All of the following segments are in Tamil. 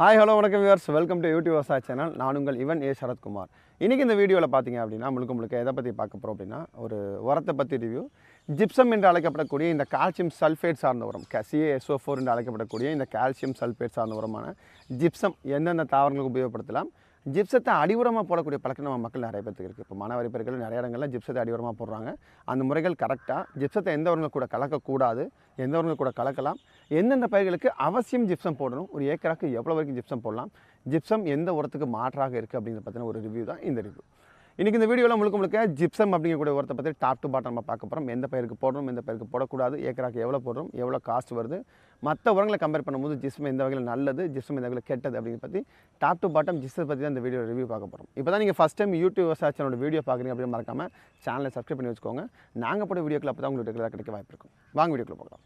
ஹாய் ஹலோ வணக்கம் வியூவர்ஸ் வெல்கம் டு யூடியூப் விவசாய சேனல் நான் உங்கள் இவன் ஏ சரத்குமார். இன்றைக்கி இந்த வீடியோவில் பார்த்தீங்க அப்படின்னா முழுக்க முழுக்க எதை பற்றி பார்க்க போகிறோம் அப்படின்னா ஒரு உரத்தை பற்றி ரிவ்யூ ஜிப்சம் என்று அழைக்கப்படக்கூடிய இந்த கால்சியம் சல்ஃபேட் சார்ந்த உரம் சிஏஎஸ்ஓ ஃபோர் என்று அழைக்கப்படக்கூடிய இந்த கால்சியம் சல்ஃபேட் சார்ந்த உரமான ஜிப்சம் எந்தெந்த தாவரங்களுக்கு உபயோகப்படுத்தலாம். ஜிப்சத்தை அடிவுரமாக போடக்கூடிய பழக்கம் நம்ம மக்கள் நிறைய பேருக்கு இருக்குது இப்போ மாணவரி பெருக்கள் நிறைய இடங்கள்ல ஜிப்சத்தை அடிவுரமாக போடுறாங்க. அந்த முறைகள் கரெக்டாக ஜிப்சத்தை எந்த உரங்கள் கூட கலக்கக்கூடாது எந்த உரங்கள் கூட கலக்கலாம். எந்தெந்த பயிர்களுக்கு அவசியம் ஜிப்சம் போடணும்? ஒரு ஏக்கராக்கு எவ்வளோ வரைக்கும் ஜிப்சம் போடலாம்? ஜிப்சம் எந்த உரத்துக்கு மாற்றாக இருக்குது அப்படிங்கிறத பற்றின ஒரு ரிவ்யூ தான் இந்த ரிவ்யூ இன்றைக்கி இந்த வீடியோவில் முழுக்க முழுக்க ஜிப்சம் அப்படிங்கக்கூடிய உரத்தை பற்றி டாப் டு பாட்டம் நம்ம பார்க்க போகிறோம் எந்த பயிருக்கு போடணும் எந்த பயிருக்கு போடக்கூடாது ஏக்கராக்கு எவ்வளோ போடுறோம் எவ்வளோ காஸ்ட் வருது மற்ற உரங்களை கம்பேர் பண்ணும்போது ஜிப்சம் எந்த வகையில் நல்லது ஜிப்சம் எந்த வகையில் கெட்டது அப்படிங்கிறத பற்றி டாப் டு பாட்டம் ஜிப்ஸை பற்றி தான் இந்த வீடியோ ரிவ்யூ பார்க்க போகிறோம் இப்போ தான் நீங்கள் ஃபஸ்ட் டைம் யூடியூப் விவசாய சேனலோட வீடியோ பார்க்குறீங்க அப்படின்னு மறக்காமல் சேனலை சப்ஸ்கிரைப் பண்ணி வச்சுக்கோங்க. நாங்கள் போட வீடியோக்கள் அப்போ தான் உங்களுக்கு ரெகுலராக கிடைக்க வாய்ப்பு இருக்கும். வாங்க வீடியோக்குள்ள பார்க்கலாம்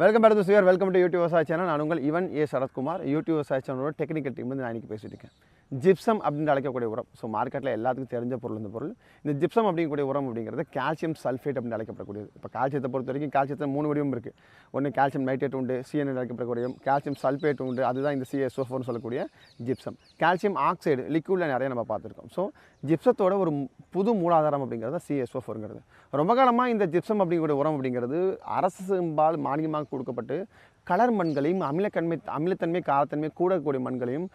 welcome back to sure welcome to YouTube விவசாய சேனல் நான் உங்கள் இவன் ஏ சரத்குமார். யூடியூப் விவசாய சேனலோட டெக்னிக்கல் டீம் வந்து நான் இன்றைக்கி பேசிட்டு இருக்கேன். ஜிப்சம் அப்படின்னு அழைக்கக்கூடிய உரம். ஸோ மார்க்கெட்டில் எல்லாத்துக்கும் தெரிஞ்ச பொருள் இந்த பொருள். இந்த ஜிப்சம் அப்படிங்கக்கூடிய உரம் அப்படிங்கிறது கால்சியம் சல்ஃபேட் அப்படின்னு அழைக்கப்படக்கூடியது. இப்போ கால்சியத்தை பொறுத்த வரைக்கும் கால்சியத்தில் மூணு வடிவம் இருக்குது ஒன்று கால்சியம் நைட்ரேட் உண்டு சிஎன் அழைக்கப்படக்கூடிய கால்சியம் சல்ஃபேட் உண்டு அதுதான் இந்த சிஎஸ்ஓஃபோர்னு சொல்லக்கூடிய ஜிப்சம் கால்சியம் ஆக்சைடு லிக்விடில் நிறைய நம்ம பார்த்துருக்கோம். ஸோ ஜிப்சத்தோட ஒரு புது மூலாதாரம் அப்படிங்கிறது சிஎஸ்ஓஃபோருங்கிறது ரொம்ப காலமாக இந்த ஜிப்சம் அப்படிங்கிற உரம் அப்படிங்கிறது அரசும்பால் மானியமாக கொடுக்கப்பட்டு கலர் மண்களையும் அமிலத்தன்மை அமிலத்தன்மை காரத்தன்மை கூடக்கூடிய மண்களையும்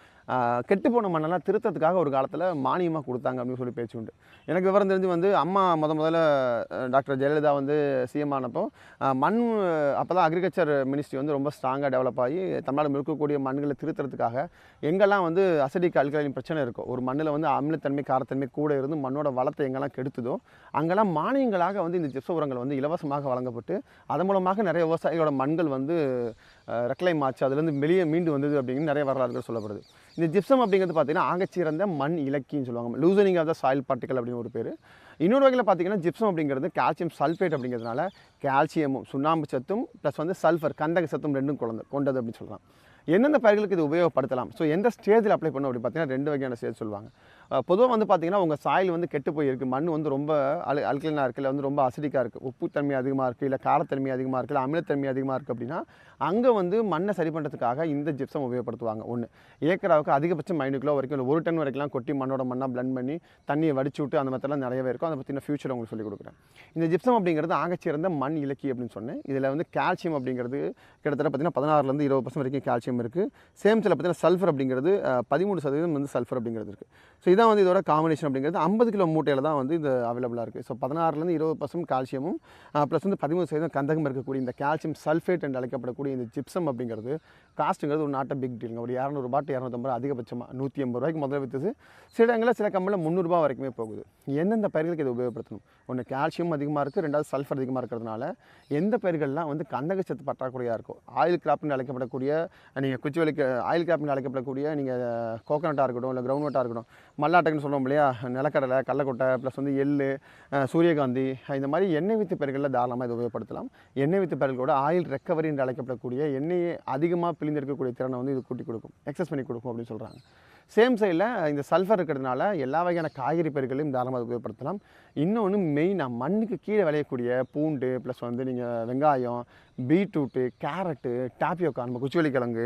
கெட்டுப்போன மண்ணெல்லாம் திருத்தத்துக்காக ஒரு காலத்தில் மானியமாக கொடுத்தாங்க அப்படின்னு சொல்லி பேச்சு உண்டு. எனக்கு விவரம் தெரிஞ்சு வந்து அம்மா முத முதல்ல டாக்டர் ஜெயலலிதா வந்து சிஎம் ஆனப்போ மண் அப்போ தான் அக்ரிகல்ச்சர் மினிஸ்ட்ரி வந்து ரொம்ப ஸ்ட்ராங்காக டெவலப் ஆகி தமிழ்நாடு இருக்கக்கூடிய மண்களை திருத்துறதுக்காக எங்கெல்லாம் வந்து அசடிக் அல்கலின் பிரச்சனை இருக்கும் ஒரு மண்ணில் வந்து அமிலத்தன்மை காரத்தன்மை கூட இருந்து மண்ணோட வளத்தை எங்கெல்லாம் கெடுத்துதோ அங்கெல்லாம் மானியங்களாக வந்து இந்த ஜிப்ச உரங்கள் வந்து இலவசமாக வழங்கப்பட்டு அதன் மூலமாக நிறைய விவசாயிகளோட மண்கள் வந்து ரெக்லைம் ஆச்சு அதுலேருந்து வெளியே மீண்டு வந்தது அப்படின்னு நிறைய வரலாறுகள் சொல்லப்படுது. இந்த ஜிப்சம் அப்படிங்கிறது பார்த்தீங்கன்னா ஆகச்சிறந்த மண் இலக்கின்னு சொல்லுவாங்க. Loosening of the soil particle அப்படின்னு ஒரு பேர். இன்னொரு வகையில் பார்த்தீங்கன்னா ஜிப்சம் அப்படிங்கிறது கால்சியம் சல்ஃபேட் அப்படிங்கிறதுனால கால்சியமும் சுண்ணாம்பு சத்தும் ப்ளஸ் வந்து சல்ஃபர் கந்தக சத்தும் ரெண்டும் குழந்த கொண்டது அப்படின்னு சொல்லலாம். எந்தெந்த பயிர்களுக்கு இது உபயோகப்படுத்தலாம்? ஸோ எந்த ஸ்டேஜில் அப்ளை பண்ணும் அப்படி பார்த்தீங்கன்னா ரெண்டு வகையான ஸ்டேஜ் சொல்லுவாங்க. பொதுவாக வந்து பார்த்தீங்கன்னா உங்கள் சாயில் வந்து கெட்டு போயிருக்கு. மண் வந்து ரொம்ப அல் அல்கலினாக இருக்குது இல்லை வந்து ரொம்ப அசிடிக்காக இருக்குது உப்புத்தன்மை அதிகமாக இருக்குது இல்லை காரத்தன்மை அதிகமாக இருக்குது இல்லை அமிலத்தன்மை அதிகமாக இருக்குது அப்படின்னா அங்கே வந்து மண்ணை சரி பண்ணுறதுக்காக இந்த ஜிப்சம் உபயோகப்படுத்துவாங்க. ஒன்று ஏக்கராவுக்கு அதிகபட்சம் ஐநூறு கிலோ வரைக்கும் இல்லை ஒரு டன் வரைக்கும்லாம் கொட்டி மண்ணோட மண்ணாக பிளண்ட் பண்ணி தண்ணியை வடிச்சு விட்டு அந்த மாதிரிலாம் நிறையவே இருக்கும். அதை பற்றின ஃபியூச்சர் உங்களுக்கு சொல்லிக் கொடுக்குறேன். இந்த ஜிப்சம் அப்படிங்கிறது ஆகச்சிறந்த மண் இலக்கி அப்படின்னு சொன்னேன். இதில் வந்து கால்சியம் அப்படிங்கிறது கிட்டத்தட்ட பார்த்தீங்கன்னா பதினாறுலேருந்து இருபது பர்சன்ட் வரைக்கும் கால்சியம் இருக்குது சேம் பார்த்திங்கன்னா பார்த்தீங்கன்னா சல்ஃபர் அப்படிங்கிறது பதிமூணு சதவீதம் வந்து சல்ஃபர் அப்படிங்கிறது இருக்குது ஸோ இதுதான் வந்து இதோட காம்பினேஷன் அப்படிங்கிறது. ஐம்பது கிலோ மூட்டையில் தான் வந்து இது அவைலபிளாக இருக்குது ஸோ பதினாறுலேருந்து இருபது பர்சன்ட் கால்சியமும் ப்ளஸ் வந்து பதிமூணு சதவீதம் கந்தகம் இருக்கக்கூடிய இந்த கால்சியம் சல்ஃபேட் என்று அழைக்கப்படக்கூடிய இந்த ஜிப்சம் அப்படிங்கிறது காஸ்ட்டுங்கிறது ஒரு நாட்டை பிக் டீலுங்க ஒரு இரநூறுபா டு இரநூத்தம்பது ரூபா அதிகபட்சமாக நூற்றி ஐம்பது ரூபாய்க்கு முதல்ல விற்றுது சில இடங்களில் சில கம்பெனியில் முந்நூறுபா வரைக்குமே போகுது. எந்தெந்த பயிர்களுக்கு இதை உபயோகப்படுத்தணும்? ஒன்று கால்சியம் அதிகமாக இருக்குது ரெண்டாவது சல்ஃபர் அதிகமாக இருக்கிறதுனால எந்த பயிர்கள்லாம் வந்து கந்தக சத்து பற்றாக்குறையாக இருக்கும் ஆயில் கிராப்னு அழைக்கப்படக்கூடிய நீங்கள் குச்சிவெளிக்கு ஆயில் கிராப்னு அழைக்கப்படக்கூடிய நீங்கள் கோகனட்டாக இருக்கட்டும் இல்லை கிரவுண்ட் நட்டாக இருக்கட்டும் மல்லாட்டைன்னு சொல்கிறோம் இல்லையா? நிலக்கடலை கடலக்கொட்டை ப்ளஸ் வந்து எள்ளு சூரியகாந்தி இந்த மாதிரி எண்ணெய் வித்து பயிர்களில் தாராளமாக இதை உபயோகப்படுத்தலாம். எண்ணெய் வித்து பயிர்களோட ஆயில் ரெக்கவரி என்று அழைக்கப்படக்கூடிய எண்ணெயை அதிகமாக பிழிந்திருக்கக்கூடிய திறனை வந்து இது கூட்டி கொடுக்கும். எக்ஸஸ் பண்ணி கொடுக்கும் அப்படின்னு சொல்கிறாங்க சேம் சைடில் இந்த சல்ஃபர் இருக்கிறதுனால எல்லா வகையான காய்கறி பயிர்களையும் தாராளமாக உபயோகப்படுத்தலாம். இன்னொன்று மெயினாக மண்ணுக்கு கீழே விளையக்கூடிய பூண்டு ப்ளஸ் வந்து நீங்கள் வெங்காயம் பீட்ரூட்டு கேரட்டு டாப்பியோக்கா நம்ம குச்சிவெளி கிழங்கு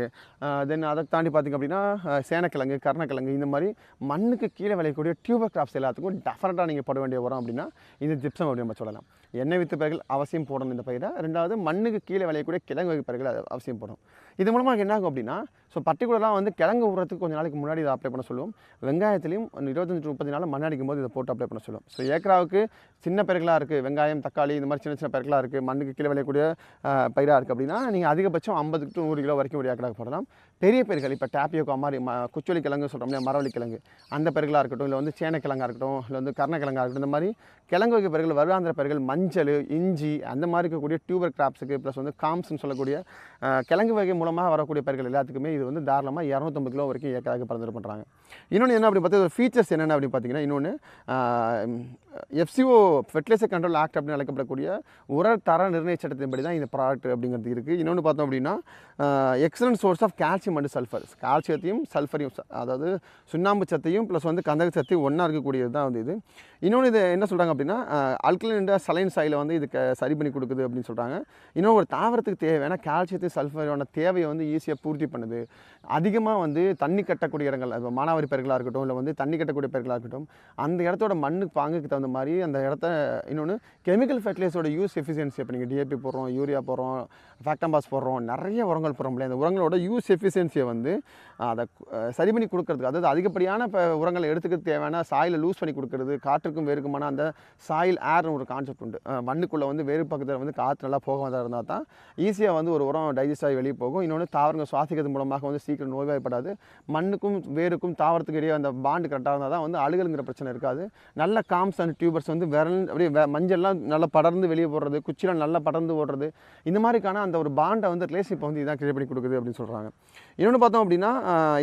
தென் அதை தாண்டி பார்த்திங்க அப்படின்னா சேனக்கிழங்கு கருணக்கிழங்கு இந்த மாதிரி மண்ணுக்கு கீழே விளையக்கூடிய டியூபர் கிராப்ஸ் எல்லாத்துக்கும் டெஃபனட்டாக நீங்கள் போட வேண்டிய உரம் அப்படின்னா இந்த ஜிப்சம் அப்படி நம்ம சொல்லலாம். எண்ணெய் வித்து பயிர்கள் அவசியம் போடணும் இந்த பயிரை. ரெண்டாவது மண்ணுக்கு கீழே விளையக்கூடிய கிழங்கு வகை பயிர்கள் அது அவசியம் போடணும். இது மூலமாக என்ன ஆகும் அப்படின்னா ஸோ பர்டிகுலராக வந்து கிழங்கு உரத்துக்கு கொஞ்சம் நாளைக்கு முன்னாடி இதை அப்ளை பண்ண சொல்லுவோம். வெங்காயத்துலையும் ஒரு இருபத்தஞ்சு முப்பது நாள் மண் அடிக்கும் போது இதை போட்டு அப்ளை பண்ண சொல்லுவோம். ஸோ ஏக்கராவுக்கு சின்ன பயிர்களாக இருக்குது வெங்காயம் தக்காளி இந்த மாதிரி சின்ன சின்ன பயிர்களாக இருக்குது மண்ணுக்கு கீழே விளையக்கூடிய பயிராக இருக்குது அப்படின்னா நீங்கள் அதிகபட்சம் ஐம்பது டு நூறு கிலோ வரைக்கும் ஒரு ஏக்கராக போடலாம். பெரிய பயிர்கள் இப்போ டேப்பியோக்கா மாதிரி ம குச்சொலி கிழங்கு சொல்கிறோம் இல்லையா மரவள்ளி கிழங்கு. அந்த பயிர்களாக இருக்கட்டும் இல்லை வந்து சேனக்கிழங்கா இருக்கட்டும் இல்லை வந்து கருணக்கிழங்கா இருக்கட்டும் இந்த மாதிரி கிழங்கு வகை பயிர்கள் வருடாந்திர பயிர்கள் மஞ்சள் மஞ்சள் இஞ்சி அந்த மாதிரி இருக்கக்கூடிய டியூபர் கிராப்ஸுக்கு ப்ளஸ் வந்து காம்ஸ்னு சொல்லக்கூடிய கிழங்கு வகை மூலமாக வரக்கூடிய பயிர்கள் எல்லாத்துக்குமே இது வந்து தாராளமாக இரநூத்தம்பது கிலோ வரைக்கும் ஏக்கராக பறந்துட்டு பண்ணுறாங்க இன்னொன்று என்ன அப்படி பார்த்தா ஃபீச்சர்ஸ் என்னென்ன அப்படின்னு பார்த்தீங்கன்னா இன்னொன்று எஃப்சிஓ ஃபெர்டிலைசர் கண்ட்ரோல் ஆக்ட் அப்படின்னு அழைக்கப்படக்கூடிய உர தர நிர்ணய சட்டத்தின்படி தான் இந்த ப்ராடக்ட் அப்படிங்கிறது இருக்குது இன்னொன்று பார்த்தோம் அப்படின்னா excellent source of calcium and sulphur கால்சியத்தையும் சல்ஃபரையும் அதாவது சுண்ணாம்பு சத்தையும் ப்ளஸ் வந்து கந்தக சத்தையும் ஒன்றா இருக்கக்கூடியது தான் வந்து இது. இன்னொன்று இது என்ன சொல்கிறாங்க அப்படின்னா அல்கலின் சலைன் சாயில வந்து இதுக்கு சரி பண்ணி கொடுக்குது அப்படின்னு சொல்கிறாங்க இன்னும் ஒரு தாவரத்துக்கு தேவையான கால்சியத்து சல்ஃபரோட தேவையை வந்து ஈஸியாக பூர்த்தி பண்ணுது. அதிகமாக வந்து தண்ணி கட்டக்கூடிய இடங்கள் இப்போ மானாவாரி பயிர்களாக இருக்கட்டும் இல்லை வந்து தண்ணி கட்டக்கூடிய பயிர்களாக இருக்கட்டும் அந்த இடத்தோட மண்ணு பாங்குக்கு தகுந்த மாதிரி அந்த இடத்த இன்னொன்று கெமிக்கல் ஃபெர்டிலைசரோட யூஸ் எஃபிஷியன்சி இப்போ நீங்கள் டிஏபி போடுறோம் யூரியா போடுறோம் ஃபேக்டம்பாஸ் போடுறோம் நிறைய உரங்கள் போடுறோம் இல்லையா? அந்த உரங்களோட யூஸ் எஃபிஷியன்சியை வந்து அதை சரி பண்ணி கொடுக்கறதுக்கு அதாவது அதிகப்படியான இப்போ உரங்களை எடுத்துக்க தேவையான சாயிலை லூஸ் பண்ணி கொடுக்கறது காற்றுக்கும் வேறுக்குமான அந்த சாயில் ஏர்னு ஒரு கான்செப்ட் உண்டு. மண்ணுக்குள்ளே வந்து வேறு பக்கத்தில் வந்து காற்று நல்லா போகாமல் இருந்தால் தான் ஈஸியாக வந்து ஒரு உரம் டைஜஸ்ட் ஆகி வெளியே போகும். இன்னொன்று தாவரங்கள் சுவாசிக்கிறது மூலமாக வந்து சீக்கிரம் நோய்வாய்ப்படாது. மண்ணுக்கும் வேருக்கும் தாவரத்துக்கு இடையே அந்த பாண்டு கரெக்டாக இருந்தால் தான் வந்து அழுகலுங்கிற பிரச்சனை இருக்காது. நல்ல காம்ஸ் அண்ட் டியூபர்ஸ் வந்து விரல் அப்படியே மஞ்சள்லாம் நல்லா படர்ந்து வெளியே போடுறது குச்சிலாம் நல்லா படர்ந்து ஓடுறது இந்த மாதிரிக்கான அந்த ஒரு பாண்டை வந்து ரிலேஷன்ஷிப் வந்து இதான் கிரியேட் பண்ணி கொடுக்குது அப்படின்னு சொல்கிறாங்க இன்னொன்று பார்த்தோம் அப்படின்னா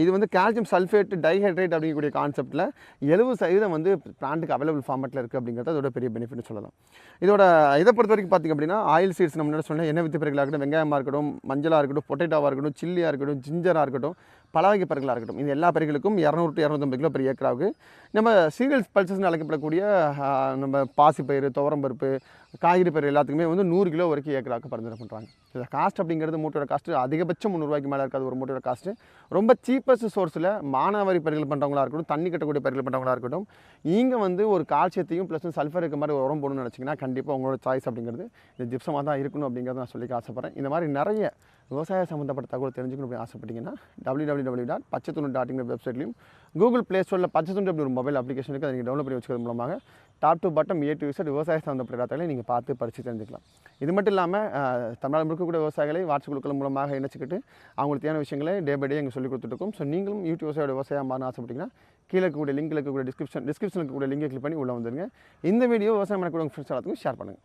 இது வந்து கால்சியம் சல்ஃபேட் டைஹைட்ரேட் அப்படிங்கக்கூடிய கான்செப்ட்டில் எழுபது சதவீதம் வந்து பிளான்ட்டுக்கு அவைலபிள் ஃபார்மெட்டில் இருக்குது அப்படிங்கிறது அதோட பெரிய பெனிஃபிட்னு சொல்லலாம். இதோட இதை பொறுத்த வரைக்கும் பார்த்திங்க அப்படின்னா ஆயில் சீட்ஸ் நம்ம என்ன சொன்ன எண்ணெய் வித்து பயிர்களாக இருக்கட்டும் வெங்காயமாக இருக்கட்டும் மஞ்சளாக இருக்கட்டும் பொட்டேட்டோவாக இருக்கட்டும் சில்லியாக இருக்கட்டும் ஜிஞ்சராக இருக்கட்டும் பல வகை பயிர்களாக இருக்கட்டும். இது எல்லா பறவைகளுக்கும் இரநூறு டு இரநூத்தம்பது கிலோ பெரிய ஏக்கராவுக்கு. நம்ம சீரியல்ஸ் பல்சஸ்னு அழைக்கப்படக்கூடிய நம்ம பாசிப்பயிறு துவரம்பருப்பு காய்கறி பயிர் எல்லாத்துக்குமே வந்து நூறு கிலோ வரைக்கும் ஏக்கராவுக்கு பரிந்துரை பண்ணுறாங்க இதில் காஸ்ட் அப்படிங்கிறது மூட்டையோட காஸ்ட்டு அதிகபட்சம் முந்நூறுவாய்க்கு மேலே இருக்காது ஒரு மூட்டையோட காஸ்ட்டு ரொம்ப சீப்பஸ்ட் சோர்ஸில் மானாவாரி பயிர்கள் பண்ணுறவங்களா இருக்கட்டும் தண்ணி கட்டக்கூடிய பயிர்கள் பண்ணுறவங்களா இருக்கட்டும் நீங்கள் வந்து ஒரு கால்சியத்தையும் ப்ளஸ் சல்ஃபர் இருக்க மாதிரி உரம் போடணும்னு நினச்சிங்கன்னா கண்டிப்பாக உங்களோட சாய்ஸ் அப்படிங்கிறது இந்த ஜிப்சமாக தான் இருக்கணும் அப்படிங்கிறத நான் சொல்லி ஆசைப்பட்றேன். இந்த மாதிரி நிறைய விவசாய சம்மந்தப்பட்ட தகவல் தெரிஞ்சுக்கணும் அப்படின்னு ஆசைப்பட்டீங்கன்னா டபிள்யூ டபிள்யூ டபிள்யூ டாட் பச்சைத்துணு டாட் இங்கிற வெப்சைட்லையும் கூகுள் ப்ளே ஸ்டோரில் பச்சைத்துண்டு அப்படி ஒரு மொபைல் அப்ளிகேஷன் இருக்குது அதை நீங்கள் டவுன்லோட் பண்ணி வச்சுக்கிறது மூலமாக top to bottom A to Z விவசாய சம்மந்தப்பட்ட இடத்துல நீங்கள் பார்த்து படித்து தெரிஞ்சுக்கலாம். இது மட்டும் இல்லாமல் தமிழ்நாடு முழுக்கக்கூடிய விவசாயிகளை வாட்ஸ்அப் குழுக்கள் மூலமாக இணைச்சிக்கிட்டு அவங்களுக்கு தேவையான விஷயங்களை டே பை டே எங்கள் சொல்லிக் கொடுத்துருக்கோம் ஸோ நீங்களும் யூடியூப் விவசாயோட விவசாயம் மாறணும் ஆசைப்பட்டீங்கன்னா கீழே இருக்கக்கூடிய லிங்க் இருக்கக்கூடிய டிஸ்கிரிப்ஷன் டிஸ்கிரிப்ஷனில் இருக்கக்கூடிய லிங்கை கிளிக் பண்ணி உள்ளே வந்துருங்க. இந்த வீடியோ விவசாயம் பண்ணக்கூடிய ஃப்ரெண்ட்ஸ் எல்லாத்துக்கும் ஷேர் பண்ணுங்கள்